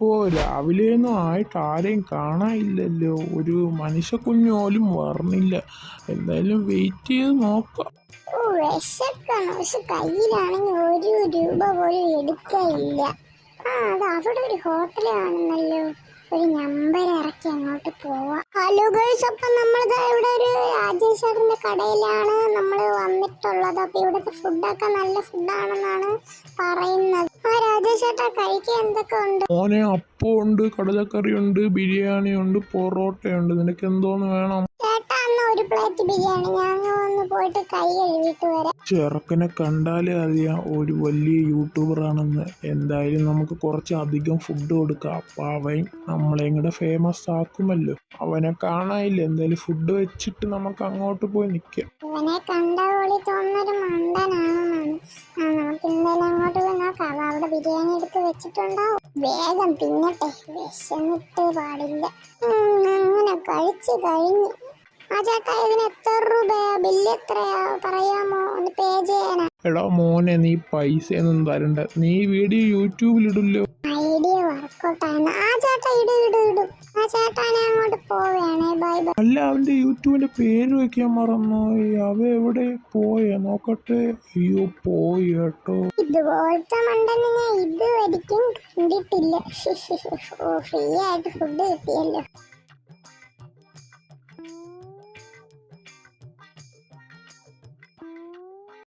ഓ രാവിലെയൊന്നും ആയിട്ട് ആരെയും കാണാനില്ലല്ലോ. ഒരു മനുഷ്യ കുഞ്ഞോലും വരണില്ല. എന്തായാലും വെയിറ്റ് ചെയ്ത് നോക്കാം. കയ്യിലാണെങ്കിൽ ഒരു രൂപ പോലും എടുക്കയില്ല. ആ ഒരു ഒരു നമ്പർ അങ്ങോട്ട് കടയിലാണ് നമ്മൾ വന്നിട്ടുള്ളത്. അപ്പം ഇവിടുത്തെ ഫുഡൊക്കെ നല്ല ഫുഡാണെന്നാണ് പറയുന്നത്. ആ രാജേഷ് ചേട്ടാ കഴിക്കാൻ എന്തൊക്കെ ഉണ്ട്? മോനെ ഉണ്ട് ബിരിയാണി ഉണ്ട് പൊറോട്ടയുണ്ട്. നിനക്ക് എന്തോന്ന് വേണം? ചേട്ടാ ഒരു പ്ലേറ്റ് ബിരിയാണി. ഞാൻ ഒന്ന് പോയിട്ട് കൈ കഴുകിയിട്ട് വരാം. ചെറുക്കനെ കണ്ടാലേ അറിയാം ഒരു വലിയ യൂട്യൂബർ ആണെന്ന് എന്തായാലും നമുക്ക് കുറച്ച് അധികം ഫുഡ് കൊടുക്കാം. അപ്പൊ അവൻ നമ്മളെയും കൂടെ ഫേമസ് ആക്കുമല്ലോ. അവനെ കാണാനില്ല? എന്തായാലും ഫുഡ് വെച്ചിട്ട് നമുക്ക് അങ്ങോട്ട് പോയി നിക്കാം. ഇവനെ കണ്ട പോലെ തോന്നുന്നൊരു മണ്ടനാണെന്നാണ് ആ നമുക്ക് എന്തായാലും അവിടെ ബിരിയാണി എടുത്ത് വെച്ചിട്ടുണ്ടാവും. വേഗം തിന്നട്ടെ. വിശന്നിട്ട് പാടില്ല. അങ്ങനെ കഴിച്ച് കഴിഞ്ഞു. ആ ചേട്ടാ ഇതിന് എത്ര രൂപയാ? ബില്ല് എത്രയാ? പറയാമോ? ഒന്ന് പേ ചെയ്യാനാ എടാ മോനെ നീ പൈസ ഒന്നും തരണ്ട. നീ വീഡിയോ യൂട്യൂബിലിടില്ലോ. ഞാൻ അങ്ങോട്ട് പോവുകയാണേ ബൈ ബൈ. അല്ല അവന്റെ യൂട്യൂബിന്റെ പേര് വെക്കാൻ മറന്നുപോയി. അവ എവിടെ പോയ? നോക്കട്ടെ. അയ്യോ പോയി കേട്ടോ. ഇതുപോലത്തെ മണ്ടനെ ഞാൻ ഇതുവരെയ്ക്കും കണ്ടിട്ടില്ല. ഓ ഫ്രീ ആയിട്ട് ഫുഡ് കിട്ടിയല്ലോ.